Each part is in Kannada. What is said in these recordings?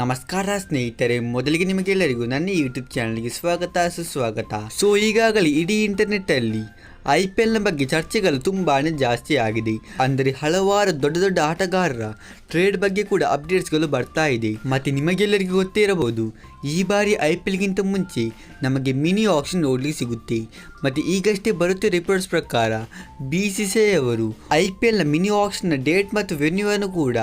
ನಮಸ್ಕಾರ ಸ್ನೇಹಿತರೆ ಮೊದಲಿಗೆ ನಿಮಗೆಲ್ಲರಿಗೂ ನನ್ನ ಯೂಟ್ಯೂಬ್ ಚಾನಲ್ಗೆ ಸ್ವಾಗತ ಸುಸ್ವಾಗತ. ಸೊ ಈಗಾಗಲೇ ಇಡೀ ಇಂಟರ್ನೆಟ್ ಅಲ್ಲಿ ಐ ಪಿ ಎಲ್ನ ಬಗ್ಗೆ ಚರ್ಚೆಗಳು ತುಂಬಾ ಜಾಸ್ತಿ ಆಗಿದೆ. ಅಂದರೆ ಹಲವಾರು ದೊಡ್ಡ ದೊಡ್ಡ ಆಟಗಾರರ ಟ್ರೇಡ್ ಬಗ್ಗೆ ಕೂಡ ಅಪ್ಡೇಟ್ಸ್ಗಳು ಬರ್ತಾ ಇದೆ. ಮತ್ತೆ ನಿಮಗೆಲ್ಲರಿಗೂ ಗೊತ್ತೇ ಇರಬಹುದು, ಈ ಬಾರಿ ಐ ಪಿ ಎಲ್ಗಿಂತ ಮುಂಚೆ ನಮಗೆ ಮಿನಿ ಆಪ್ಷನ್ ನೋಡಲಿಕ್ಕೆ ಸಿಗುತ್ತೆ. ಮತ್ತೆ ಈಗಷ್ಟೇ ಬರುತ್ತೆ ರಿಪೋರ್ಟ್ಸ್ ಪ್ರಕಾರ ಬಿ ಸಿ ಸಿ ಐ ಅವರು ಐ ಪಿ ಎಲ್ನ ಮಿನಿ ಆಪ್ಷನ್ನ ಡೇಟ್ ಮತ್ತು ವೆನ್ಯೂವನ್ನು ಕೂಡ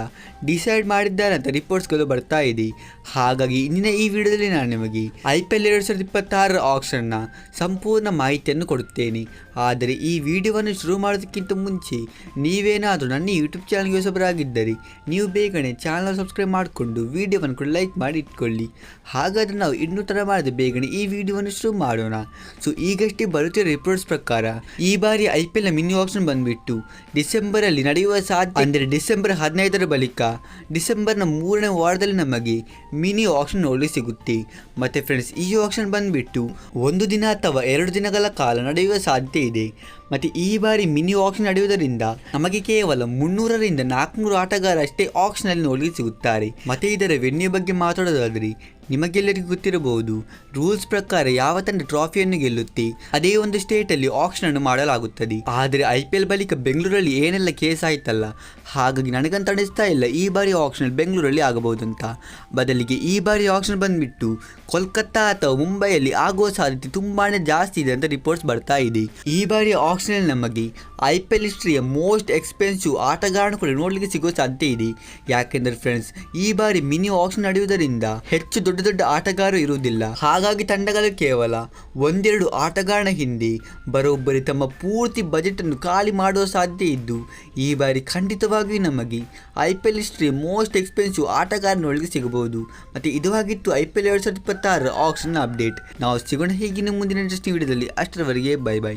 ಡಿಸೈಡ್ ಮಾಡಿದ್ದಾರೆ ಅಂತ ರಿಪೋರ್ಟ್ಸ್ಗಳು ಬರ್ತಾ ಇದೆ. ಹಾಗಾಗಿ ಇಂದಿನ ಈ ವಿಡಿಯೋದಲ್ಲಿ ನಾನು ನಿಮಗೆ ಐ ಪಿ ಎಲ್ ಎರಡು ಸಾವಿರದ ಇಪ್ಪತ್ತಾರರ ಆಪ್ಷನ್ನ ಸಂಪೂರ್ಣ ಮಾಹಿತಿಯನ್ನು ಕೊಡುತ್ತೇನೆ. ಆದರೆ ಈ ವಿಡಿಯೋವನ್ನು ಶುರು ಮಾಡೋದಕ್ಕಿಂತ ಮುಂಚೆ ನೀವೇನಾದರೂ ನನ್ನ ಯೂಟ್ಯೂಬ್ ಚಾನಲ್ಗೆ ಹೊಸಬರಾಗಿದ್ದರೆ ನೀವು ಬೇಗನೆ ಚಾನಲ್ ಸಬ್ಸ್ಕ್ರೈಬ್ ಮಾಡಿಕೊಂಡು ವಿಡಿಯೋವನ್ನು ಕೂಡ ಲೈಕ್ ಮಾಡಿ ಇಟ್ಕೊಳ್ಳಿ. ಹಾಗಾದರೆ ನಾವು ಇನ್ನೂ ಥರ ಮಾಡಿದ ಬೇಗನೆ ಈ ವಿಡಿಯೋವನ್ನು ಶುರು ಮಾಡೋಣ. ಸೊ ಈಗಷ್ಟೇ ಬರುತ್ತಿರೋ ರಿಪೋರ್ಟ್ಸ್ ಪ್ರಕಾರ ಈ ಬಾರಿ ಐ ಪಿ ಎಲ್ನ ಮಿನಿ ಆಪ್ಷನ್ ಬಂದುಬಿಟ್ಟು ಡಿಸೆಂಬರಲ್ಲಿ ನಡೆಯುವ ಸಾಧ್ಯ ಅಂದರೆ ಡಿಸೆಂಬರ್ ಹದಿನೈದರ ಬಳಿಕ ಡಿಸೆಂಬರ್ನ ಮೂರನೇ ವಾರದಲ್ಲಿ ನಮಗೆ ಮಿನಿ ಆಪ್ಷನ್ ನೋಡಲು ಸಿಗುತ್ತೆ. ಮತ್ತು ಫ್ರೆಂಡ್ಸ್ ಈ ಆಪ್ಷನ್ ಬಂದುಬಿಟ್ಟು ಒಂದು ದಿನ ಅಥವಾ ಎರಡು ದಿನಗಳ ಕಾಲ ನಡೆಯುವ ಸಾಧ್ಯತೆ ಇದೆ. ಮತ್ತೆ ಈ ಬಾರಿ ಮಿನಿ ಆಕ್ಷನ್ ನಡೆಯುವುದರಿಂದ ನಮಗೆ ಕೇವಲ ಮುನ್ನೂರರಿಂದ ನಾಲ್ಕುನೂರು ಆಟಗಾರ ಅಷ್ಟೇ ಆಪ್ಷನ್ ಅಲ್ಲಿ ನೋಡಲಿಕ್ಕೆ ಸಿಗುತ್ತಾರೆ. ಮತ್ತೆ ಇದರ ವೆನ್ಯೂ ಬಗ್ಗೆ ಮಾತಾಡೋದಾದ್ರೆ ನಿಮಗೆಲ್ಲರಿಗೂ ಗೊತ್ತಿರಬಹುದು, ರೂಲ್ಸ್ ಪ್ರಕಾರ ಯಾವ ತಂಡ ಟ್ರಾಫಿಯನ್ನು ಗೆಲ್ಲುತ್ತೆ, ಅದೇ ಒಂದು ಸ್ಟೇಟ್ ಅಲ್ಲಿ ಆಕ್ಷನ್ ಅನ್ನು ಮಾಡಲಾಗುತ್ತದೆ. ಆದರೆ ಐ ಪಿ ಬಳಿಕ ಬೆಂಗಳೂರಲ್ಲಿ ಏನೆಲ್ಲ ಕೇಸ್ ಆಯ್ತಲ್ಲ, ಹಾಗಾಗಿ ನನಗಂತ ಅನಿಸ್ತಾ ಇಲ್ಲ ಈ ಬಾರಿ ಆಕ್ಷನ್ ಬೆಂಗಳೂರಲ್ಲಿ ಆಗಬಹುದು ಅಂತ ಬದಲಿಗೆ ಈ ಬಾರಿ ಆಕ್ಷನ್ ಬಂದ್ಬಿಟ್ಟು ಕೋಲ್ಕತ್ತಾ ಅಥವಾ ಮುಂಬೈಯಲ್ಲಿ ಆಗುವ ಸಾಧ್ಯತೆ ತುಂಬಾನೇ ಜಾಸ್ತಿ ಇದೆ ಅಂತ ರಿಪೋರ್ಟ್ಸ್ ಬರ್ತಾ ಇದೆ. ಈ ಬಾರಿ ಆಕ್ಷನ್ ನಮಗೆ ಐ ಪಿ ಎಲ್ ಹಿಸ್ಟ್ರಿಯ ಮೋಸ್ಟ್ ಎಕ್ಸ್ಪೆನ್ಸಿವ್ ಆಟಗಾರನ ಕೂಡ ನೋಡಲಿಕ್ಕೆ ಸಿಗುವ ಸಾಧ್ಯತೆ ಇದೆ. ಯಾಕೆಂದರೆ ಫ್ರೆಂಡ್ಸ್ ಈ ಬಾರಿ ಮಿನಿ ಆಕ್ಷನ್ ನಡೆಯುವುದರಿಂದ ಹೆಚ್ಚು ದೊಡ್ಡ ದೊಡ್ಡ ಆಟಗಾರರು ಇರುವುದಿಲ್ಲ. ಹಾಗಾಗಿ ತಂಡಗಳು ಕೇವಲ ಒಂದೆರಡು ಆಟಗಾರನ ಹಿಂದೆ ಬರೋಬ್ಬರಿ ತಮ್ಮ ಪೂರ್ತಿ ಬಜೆಟ್ ಅನ್ನು ಖಾಲಿ ಮಾಡುವ ಸಾಧ್ಯತೆ ಇದ್ದು, ಈ ಬಾರಿ ಖಂಡಿತವಾಗಿಯೂ ನಮಗೆ I P L history most expensive ಆಟಗಾರನೊಳಗೆ ಸಿಗಬಹುದು. ಮತ್ತೆ ಇದು ಆಗಿತ್ತು ಐ ಪಿ ಎಲ್ ಎರಡು ಸಾವಿರದ ಇಪ್ಪತ್ತಾರರ ಆಕ್ಷನ್ ಅಪ್ಡೇಟ್ ನಾವು ಸಿಗೋಣ ಹೀಗಿನ ಮುಂದಿನ ಇಂಟ್ರೆಸ್ಟಿಂಗ್ ವಿಡಿಯೋದಲ್ಲಿ ಅಷ್ಟರವರೆಗೆ ಬೈ ಬೈ